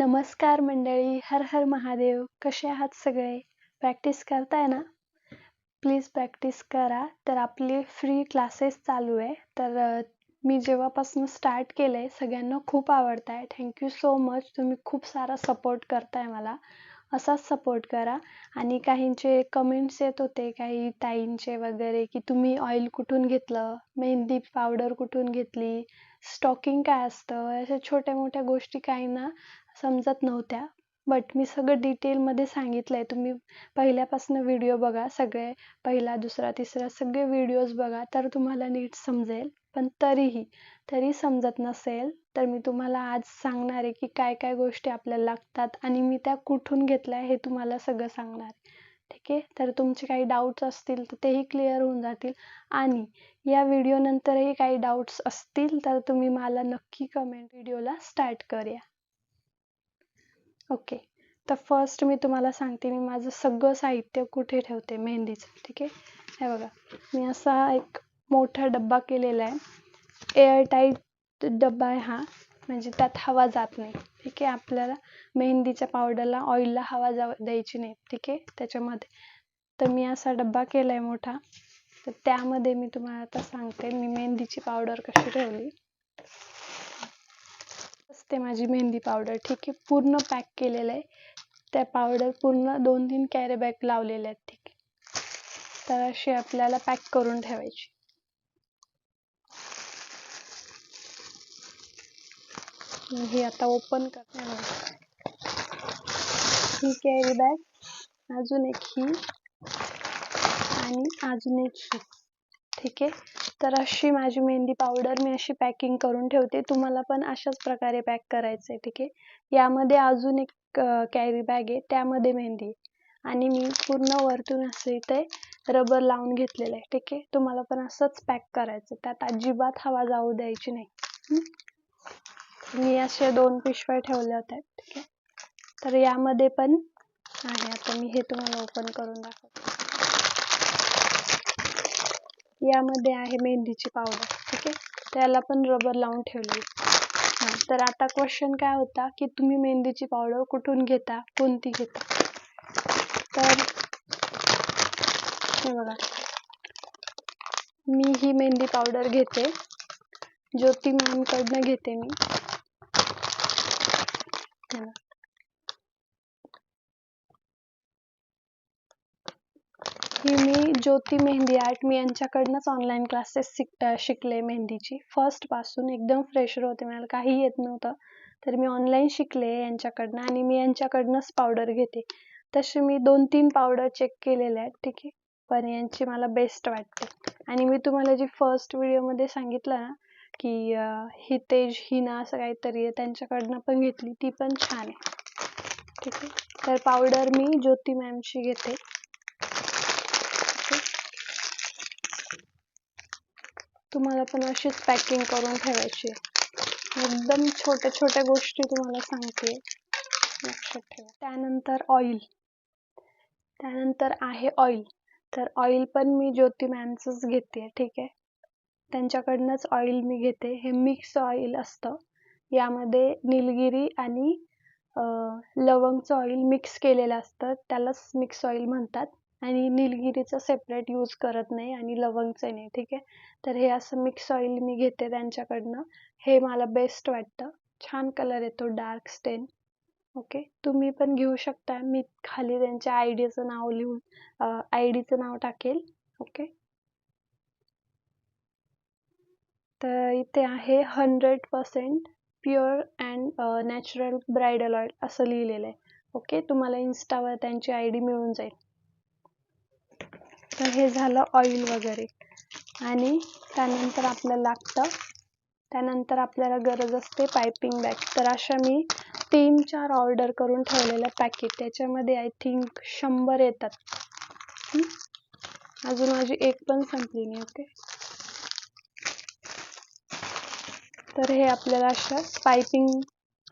नमस्कार मंडळी हर हर महादेव कसे आहात सगळे? प्रॅक्टिस करताय ना? प्लीज प्रॅक्टिस करा. तर आपले फ्री क्लासेस चालू आहे. तर मी जेव्हापासून स्टार्ट केलं आहे सगळ्यांना खूप आवडत आहे थँक्यू सो मच तुम्ही खूप सारा सपोर्ट करताय मला. असाच सपोर्ट करा. आणि काहींचे कमेंट्स येत होते काही ताईंचे वगैरे की तुम्ही ऑइल कुठून घेतलं? मेहंदी पावडर कुठून घेतली? स्टॉकिंग काय असतं? अशा छोट्या मोठ्या गोष्टी काही ना समजत नव्हत्या. बट मी सगळं डिटेलमध्ये सांगितलं आहे तुम्ही पहिल्यापासून व्हिडिओ बघा सगळे पहिला दुसरा तिसरा सगळे व्हिडिओज बघा तर तुम्हाला नीट समजेल. पण तरीही तरी समजत नसेल तर मी तुम्हाला आज सांगणार आहे की काय काय गोष्टी आपल्याला लागतात आणि मी त्या कुठून घेतल्या हे तुम्हाला सगळं सांगणार आहे. ठीक आहे? तर तुमचे काही डाऊट्स असतील तर तेही क्लिअर होऊन जातील. आणि या व्हिडिओनंतरही काही डाऊट्स असतील तर तुम्ही मला नक्की कमेंट व्हिडिओला स्टार्ट करूया. ओके तर फर्स्ट मी तुम्हाला सांगते मी माझं सगळं साहित्य कुठे ठेवते? मेहंदीचं ठीक आहे? हे बघा. मी असा एक मोठा डब्बा केलेला आहे. एअरटाईट डब्बा आहे हा. म्हणजे त्यात हवा जात नाही ठीक आहे? आपल्याला मेहंदीच्या पावडरला ऑइलला हवा जाव द्यायची नाही ठीक आहे? त्याच्यामध्ये. तर मी असा डब्बा केला आहे मोठा. तर त्यामध्ये मी तुम्हाला आता सांगते मी मेहंदीची पावडर कशी ठेवली. असते माझी मेहंदी पावडर ठीक आहे पूर्ण पॅक केलेलं आहे. त्या पावडर पूर्ण दोन तीन कॅरी बॅग लावलेल्या आहेत ठीक आहे. तर अशी आपल्याला पॅक करून ठेवायची. हे आता ओपन करणार ही कॅरी बॅग अजून एक ही आणि अजून एक ही ठीक आहे. तर अशी माझी मेहंदी पावडर मी अशी पॅकिंग करून ठेवते. तुम्हाला पण अशाच प्रकारे पॅक करायचं आहे ठीक आहे? यामध्ये अजून एक कॅरी बॅग आहे. त्यामध्ये मेहंदी आहे. आणि मी पूर्ण वरतून असं इथे रबर लावून घेतलेलं आहे ठीक आहे? तुम्हाला पण असंच पॅक करायचं. त्यात अजिबात हवा जाऊ द्यायची नाही. मी असे दोन पिशव्या ठेवल्या होत्या ठीक आहे? तर यामध्ये पण आहे. आता मी हे तुम्हाला ओपन करून दाखवते. यामध्ये आहे मेहंदीची पावडर ठीक आहे? त्याला पण रबर लावून ठेवली हां तर आता क्वेश्चन काय होता की तुम्ही मेहंदीची पावडर कुठून घेता कोणती घेता? तर हे बघा. मी ही मेहंदी पावडर घेते. ज्योती मॅमकडनं घेते मी. की मी ज्योती मेहंदी आर्ट मी यांच्याकडनंच ऑनलाईन क्लासेस शिक शिकले मेहंदीची. फर्स्टपासून एकदम फ्रेशर होते. मला काही येत नव्हतं. तर मी ऑनलाईन शिकले यांच्याकडनं आणि मी यांच्याकडनंच पावडर घेते. तसे मी दोन तीन पावडर चेक केलेल्या आहेत. ठीक आहे? पण यांची मला बेस्ट वाटते. आणि मी तुम्हाला जी फर्स्ट व्हिडिओमध्ये सांगितलं ना की हितेज हिना असं काहीतरी आहे त्यांच्याकडनं पण घेतली. ती पण छान आहे. ठीक आहे? तर पावडर मी ज्योती मॅमची घेते. तुम्हाला पण अशीच पॅकिंग करून ठेवायची एकदम छोट्या छोट्या गोष्टी तुम्हाला सांगते. लक्षात ठेवा. त्यानंतर ऑइल त्यानंतर आहे ऑइल तर ऑइल पण मी ज्योती मॅमचंच घेते ठीक आहे? त्यांच्याकडनंच ऑइल मी घेते. हे मिक्स ऑइल असतं. यामध्ये निलगिरी आणि लवंगचं ऑइल मिक्स केलेलं असतं. त्यालाच मिक्स ऑइल म्हणतात. आणि निलगिरीचं सेपरेट यूज करत नाही आणि लवंगचं नाही ठीक आहे? तर हे असं मिक्स ऑइल मी घेते त्यांच्याकडनं. हे मला बेस्ट वाटतं. छान कलर येतो डार्क स्टेन ओके तुम्ही पण घेऊ शकता. मी खाली त्यांच्या आय डीचं नाव लिहून आय डीचं नाव टाकेल. ओके तर इथे आहे hundred percent pure and natural bridal oil असं लिहिलेलं आहे. ओके तुम्हाला इन्स्टावर त्यांची आय डी मिळून जाईल. तर हे झालं ऑइल वगैरे. आणि त्यानंतर आपल्याला लागतं. त्यानंतर आपल्याला गरज असते पायपिंग बॅग तर अशा मी तीन चार ऑर्डर करून ठेवलेल्या पॅकेट त्याच्यामध्ये आय थिंक शंभर येतात. अजून माझी एक पण संपली नाही ओके तर हे आपल्याला अशा पायपिंग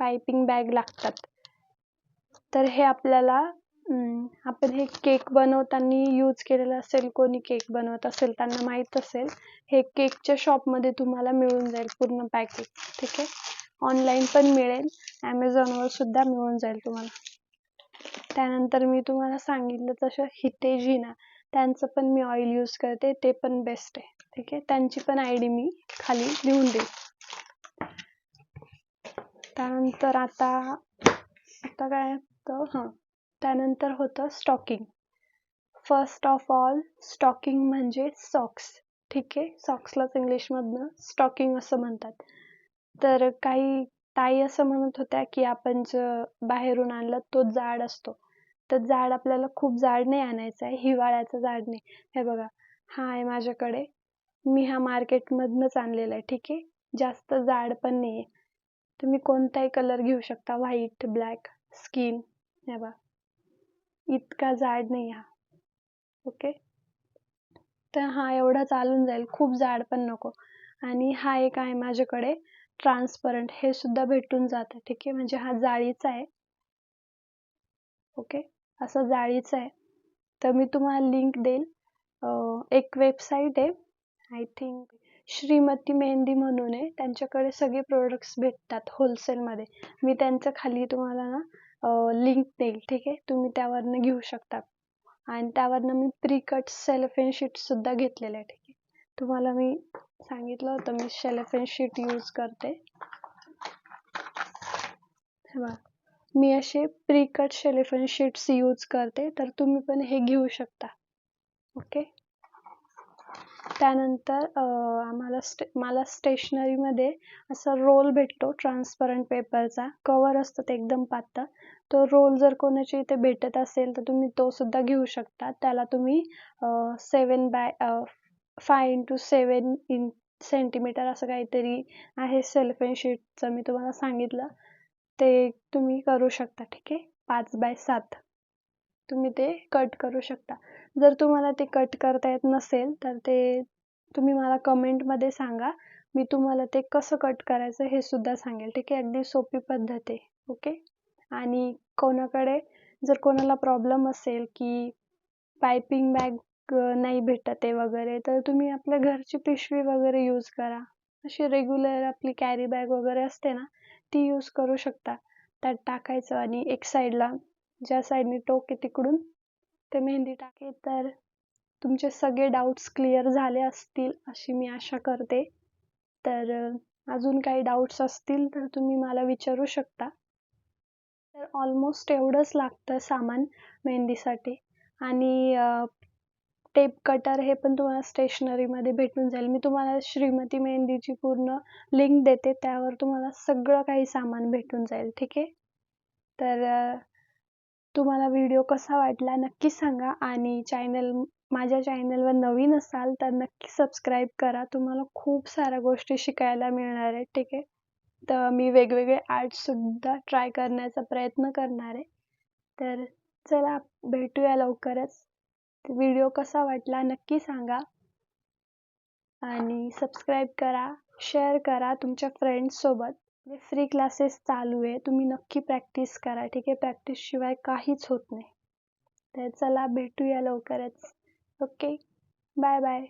पायपिंग बॅग लागतात. तर हे आपल्याला आपण हे केक बनवताना यूज केलेलं असेल कोणी केक बनवत असेल त्यांना माहीत असेल हे केकच्या शॉपमध्ये तुम्हाला मिळून जाईल पूर्ण पॅकेज ठीक आहे? ऑनलाईन पण मिळेल ॲमेझॉनवर सुद्धा मिळून जाईल तुम्हाला. त्यानंतर मी तुम्हाला सांगितलं तसं हितेजिना त्यांचं पण मी ऑइल यूज करते ते पण बेस्ट आहे ठीक आहे? त्यांची पण आय डी मी खाली लिहून देईन त्यानंतर आता आता काय होतं हां. त्यानंतर होतं stocking first of all stocking म्हणजे सॉक्स ठीक आहे? सॉक्सलाच इंग्लिशमधनं स्टॉकिंग असं म्हणतात. तर काही ताई असं म्हणत होत्या की आपण जर बाहेरून आणलं तो जाड असतो. तर जाड आपल्याला खूप जाड नाही आणायचा आहे हिवाळ्याचं जाड नाही. हे बघा हा आहे माझ्याकडे. मी हा मार्केटमधनंच आणलेला आहे ठीक आहे? जास्त जाड पण नाही आहे तुम्ही कोणताही कलर घेऊ शकता व्हाईट ब्लॅक स्किन हे बघा. इतका जाड नाही हा. ओके तर हा एवढा चालून जाईल. खूप जाड पण नको. आणि हा एक आहे माझ्याकडे. ट्रान्सपरंट हे सुद्धा भेटून जातं. ठीक आहे? म्हणजे हा जाळीचा आहे. ओके असा जाळीचा आहे. तर मी तुम्हाला लिंक देईल. एक वेबसाईट आहे. आय थिंक श्रीमती मेहंदी म्हणून आहे. त्यांच्याकडे सगळे प्रोडक्ट्स भेटतात होलसेलमध्ये मी त्यांचं खाली तुम्हाला ना लिंक देईल ठीक आहे? तुम्ही त्यावरनं घेऊ शकता. आणि त्यावरनं मी प्री कट शीट शीटसुद्धा घेतलेलं आहे ठीक आहे? तुम्हाला मी सांगितलं होतं मी सेलेफेन शीट यूज करते. मी असे प्री कट शीट्स यूज करते तर तुम्ही पण हे घेऊ शकता. ओके त्यानंतर आम्हाला स्टे मला स्टेशनरीमध्ये असा रोल भेटतो ट्रान्सपरंट पेपरचा कवर असतं ते एकदम पातळ. तो रोल जर कोणाच्या इथे भेटत असेल तर तुम्ही तो सुद्धा घेऊ शकता. त्याला तुम्ही seven by five into seven in centimetre असं काहीतरी आहे सेल्फ एन शीटचं मी तुम्हाला सांगितलं. ते तुम्ही करू शकता ठीक आहे? पाच बाय सात. तुम्ही ते कट करू शकता. जर तुम्हाला ते कट करता येत नसेल तर ते तुम्ही मला कमेंटमध्ये सांगा. मी तुम्हाला ते कसं कट करायचं हे सुद्धा सांगेल. ठीक आहे? अगदी सोपी पद्धत आहे. ओके आणि कोणाकडे जर कोणाला प्रॉब्लेम असेल की पायपिंग बॅग नाही भेटत आहे वगैरे तर तुम्ही आपल्या घरची पिशवी वगैरे यूज करा. अशी रेग्युलर आपली कॅरी बॅग वगैरे असते ना ती यूज करू शकता. त्यात टाकायचं आणि एक साईडला ज्या साईडने टोक आहे तिकडून ते मेहंदी टाके तर तुमचे सगळे डाऊट्स क्लिअर झाले असतील अशी मी आशा करते. तर अजून काही डाऊट्स असतील तर तुम्ही मला विचारू शकता. तर ऑलमोस्ट एवढंच लागतं सामान मेहंदीसाठी. आणि टेप कटर हे पण तुम्हाला स्टेशनरीमध्ये भेटून जाईल. मी तुम्हाला श्रीमती मेहंदीची पूर्ण लिंक देते. त्यावर तुम्हाला सगळं काही सामान भेटून जाईल. ठीक आहे? तर तुम्हाला व्हिडिओ कसा वाटला नक्की सांगा आणि चॅनल माझ्या चॅनलवर नवीन असाल तर नक्की सबस्क्राईब करा. तुम्हाला खूप साऱ्या गोष्टी शिकायला मिळणार आहे ठीक आहे? तर मी वेगवेगळे आर्टसुद्धा ट्राय करण्याचा प्रयत्न करणार आहे. तर चला भेटूया लवकरच. व्हिडिओ कसा वाटला नक्की सांगा आणि सबस्क्राईब करा शेअर करा तुमच्या फ्रेंड्ससोबत म्हणजे फ्री क्लासेस चालू आहे. तुम्ही नक्की प्रॅक्टिस करा. ठीक आहे? प्रॅक्टिसशिवाय काहीच होत नाही. तर चला भेटूया लवकरच. Okay bye bye